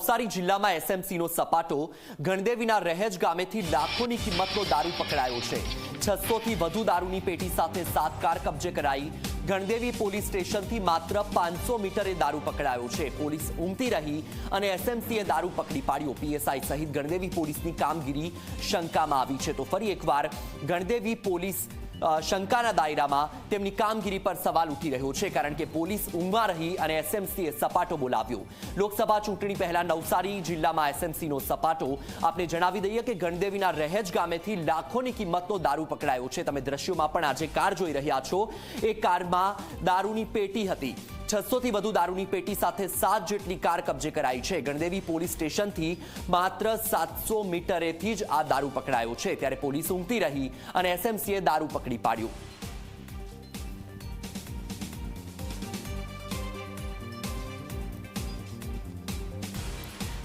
નવસારી જિલ્લામાં એસએમસીનો સપાટો ગણદેવીના રહેજ ગામેથી લાખોની કિંમતનો દારૂ પકડાયો છે. છસોથી વધુ દારૂની પેટી સાથે સાત કાર કબજે કરાઈ. ગણદેવી પોલીસ સ્ટેશનથી માત્ર પાંચસો મીટરે દારૂ પકડાયો છે. પોલીસ ઉમટી રહી અને એસએમસીએ દારૂ પકડી પાડ્યો. પીએસઆઈ સહિત ગણદેવી પોલીસની કામગીરી શંકામાં આવી છે. તો ફરી એકવાર ગણદેવી પોલીસ શંકાના દાયરામાં તેમની કામગીરી પર સવાલ ઉઠી રહ્યો છે કારણ કે પોલીસ ઊંઘમાં રહી અને એસએમસીએ સપાટો બોલાવ્યો. લોકસભા ચૂંટણી પહેલા નવસારી જિલ્લામાં એસએમસીનો સપાટો. આપને જણાવી દઈએ કે ગણદેવીના રહેજ ગામેથી લાખોની કિંમતનો દારૂ પકડાયો છે. તમે દ્રશ્યોમાં પણ આજે કાર જોઈ રહ્યા છો. એ કારમાં દારૂની પેટી હતી. છસોથી વધુ દારૂની પેટી સાથે સાત જેટલી કાર કબજે કરાઈ છે. ગણદેવી પોલીસ સ્ટેશનથી માત્ર સાતસો મીટરેથી જ આ દારૂ પકડાયો છે. ત્યારે પોલીસ ઊંઘતી રહી અને એસએમસીએ દારૂ પકડી પાડ્યું.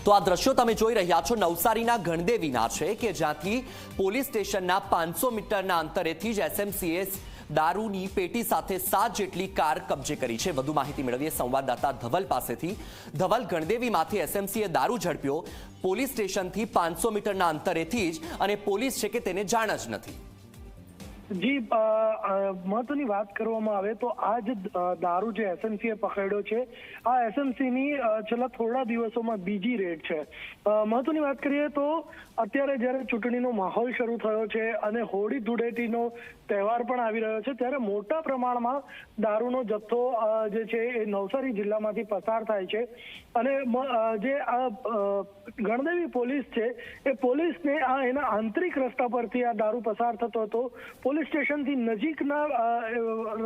તો આ દ્રશ્યો તમે જોઈ રહ્યા છો નવસારીના ગણદેવીના છે કે જ્યાંથી પોલીસ સ્ટેશનના પાંચસો મીટરના અંતરેથી જ એસએમસીએ દારૂની પેટી સાથે સાત જેટલી કાર કબજે કરી છે. વધુ માહિતી મેળવીએ સંવાદદાતા ધવલ પાસેથી. ધવલ, ગણદેવીમાંથી એસએમસીએ દારૂ ઝડપ્યો. પોલીસ સ્ટેશનથી પાંચસો મીટરના અંતરેથી જ અને પોલીસ છે કે તેને જાણ જ નથી. જી મહત્વની વાત કરવામાં આવે તો આ જ દારૂ જે એસએમસી એ પકડ્યો છે, આ એસએમસી ની છેલ્લા થોડા દિવસોમાં બીજી રેડ છે. મહત્વની વાત કરીએ તો અત્યારે જ્યારે ચૂંટણીનો માહોલ શરૂ થયો છે અને હોળી ધૂળેટીનો તહેવાર પણ આવી રહ્યો છે, ત્યારે મોટા પ્રમાણમાં દારૂનો જથ્થો જે છે એ નવસારી જિલ્લામાંથી પસાર થાય છે. અને જે આ ગણદેવી પોલીસ છે, એ પોલીસને આ એના આંતરિક રસ્તા પરથી આ દારૂ પસાર થતો હતો. પોલીસ સ્ટેશનથી નજીકના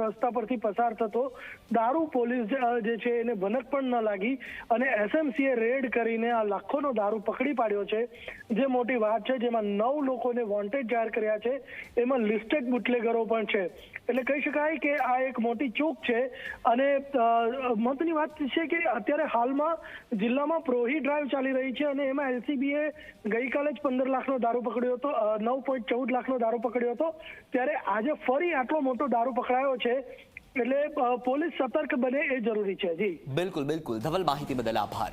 રસ્તા પરથી પસાર થતો દારૂ પોલીસ જે- છે એને ભનક પણ ન લાગી અને એસએમસીએ રેડ કરીને આ લાખોનો દારૂ પકડી પાડ્યો છે. જે મોટી વાત છે, જેમાં નવ લોકોને વોન્ટેડ જાહેર કર્યા છે. એમાં લિસ્ટેડ બુટલેગરો પણ છે. એટલે કહી શકાય કે આ એક મોટી ચૂક છે અને મતની વાત છે કે અત્યારે હાલમાં જિલ્લામાં પ્રોહી ડ્રાઈવ ચાલી રહી છે અને એમાં એલસીબીએ ગઈકાલે જ પંદર લાખનો દારૂ પકડ્યો હતો નવ પોઈન્ટ ચૌદ લાખનો દારૂ પકડ્યો હતો. ત્યારે આજે ફરી આટલો મોટો દારૂ પકડાયો છે. એટલે પોલીસ સતર્ક બને એ જરૂરી છે જી. બિલકુલ બિલકુલ. ધવલ માહિતી બદલ આભાર.